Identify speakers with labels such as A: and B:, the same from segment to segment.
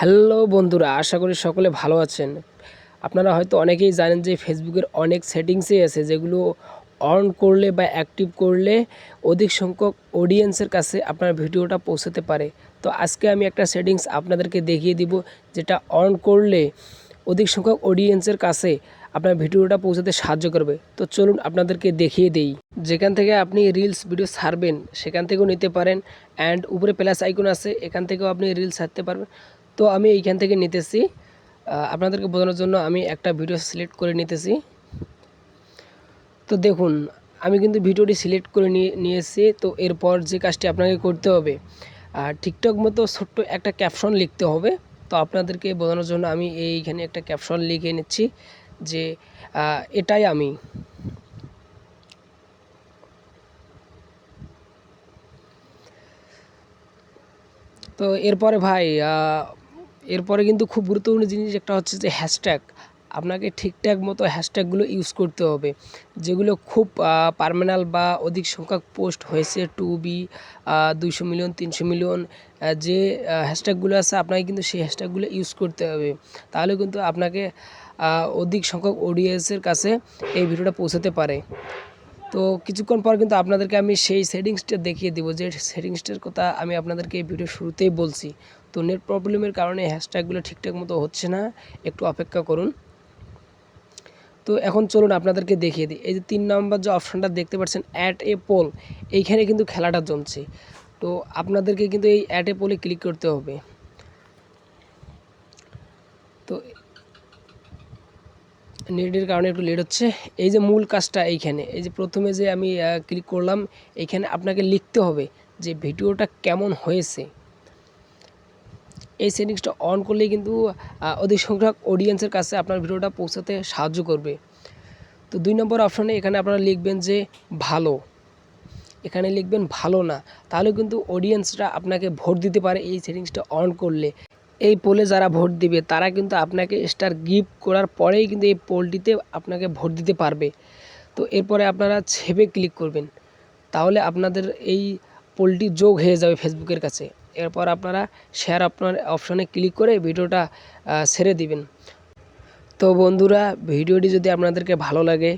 A: Hello বন্ধুরা, আশা করি সকলে ভালো আছেন। আপনারা হয়তো অনেকেই জানেন যে ফেসবুকের অনেক সেটিংসই আছে যেগুলো অন করলে বা অ্যাক্টিভ করলে অধিক সংখ্যক অডিয়েন্সের কাছে আপনার ভিডিওটা পৌঁছাতে পারে। তো আজকে আমি একটা সেটিংস আপনাদেরকে দেখিয়ে দিব যেটা অন করলে অধিক সংখ্যক অডিয়েন্সের কাছে আপনার ভিডিওটা পৌঁছাতে সাহায্য করবে। তো চলুন আপনাদেরকে দেখিয়ে দেই। যেখান থেকে আপনি রিলস ভিডিও ছাড়বেন, সেখান থেকেও নিতে পারেন। অ্যান্ড উপরে প্লাস আইকন আছে, এখান থেকেও আপনি রিলস ছাড়তে পারবেন। তো আমি এইখান থেকে নিতেছি। আপনাদেরকে বোঝানোর জন্য আমি একটা ভিডিও সিলেক্ট করে নিতেছি। তো দেখুন, আমি কিন্তু ভিডিওটি সিলেক্ট করে নিয়ে নিয়েছি। তো এরপর যে কাজটি আপনাকে করতে হবে আর ঠিকঠাক মতো ছোট্ট একটা ক্যাপশন লিখতে হবে। তো আপনাদেরকে বোঝানোর জন্য আমি এইখানে একটা ক্যাপশন লিখে নিচ্ছি যে এটাই আমি। তো এরপরে ভাই এরপরে কিন্তু খুব গুরুত্বপূর্ণ জিনিস একটা হচ্ছে যে হ্যাশট্যাগ আপনাকে ঠিকঠাক মতো হ্যাশট্যাগুলো ইউজ করতে হবে। যেগুলো খুব পারমানেন্ট বা অধিক সংখ্যক পোস্ট হয়েছে টু বি দুইশো মিলিয়ন তিনশো মিলিয়ন যে হ্যাশট্যাগুলো আছে, আপনাকে কিন্তু সেই হ্যাশট্যাগুলো ইউজ করতে হবে। তাহলে কিন্তু আপনাকে অধিক সংখ্যক অডিয়েন্সের কাছে এই ভিডিওটা পৌঁছাতে পারে। তো কিছুক্ষণ পর কিন্তু আপনাদেরকে আমি সেই সেটিংসটা দেখিয়ে দিব, যে সেটিংসটার কথা আমি আপনাদেরকে এই ভিডিও শুরুতেই বলছি। তো নেট প্রবলেমের কারণে হ্যাশট্যাগুলো ঠিকঠাক মতো হচ্ছে না, একটু অপেক্ষা করুন। তো এখন চলুন আপনাদেরকে দেখিয়ে দিই। এই যে তিন নম্বর যে অপশানটা দেখতে পাচ্ছেন অ্যাট এ পোল এইখানে কিন্তু খেলাটা জমছে। তো আপনাদেরকে কিন্তু এই অ্যাট এ পোলে ক্লিক করতে হবে। তো নেটের কারণে একটু লেট হচ্ছে। এই যে মূল কাজটা এইখানে, এই যে প্রথমে যে আমি ক্লিক করলাম এইখানে আপনাকে লিখতে হবে যে ভিডিওটা কেমন হয়েছে। এই সেটিংসটা অন করলেই কিন্তু অধিক সংখ্যক অডিয়েন্সের কাছে আপনার ভিডিওটা পৌঁছাতে সাহায্য করবে। তো দুই নম্বর অপশানে এখানে আপনারা লিখবেন যে ভালো। এখানে লিখবেন ভালো না। তাহলে কিন্তু অডিয়েন্সরা আপনাকে ভোট দিতে পারে এই সেটিংসটা অন করলে। এই পোলে যারা ভোট দিবে, তারা কিন্তু আপনাকে স্টার গিফট করার পরেই কিন্তু এই পোলটিতে আপনাকে ভোট দিতে পারবে। তো এরপরে আপনারা ছেবে ক্লিক করবেন। তাহলে আপনাদের এই পোলটি যোগ হয়ে যাবে ফেসবুকের কাছে। এরপর আপনারা শেয়ার আপনার অপশানে ক্লিক করে ভিডিওটা ছেড়ে দিবেন। তো বন্ধুরা, ভিডিওটি যদি আপনাদেরকে ভালো লাগে,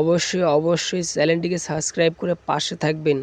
A: অবশ্যই অবশ্যই চ্যানেলটিকে সাবস্ক্রাইব করে পাশে থাকবেন।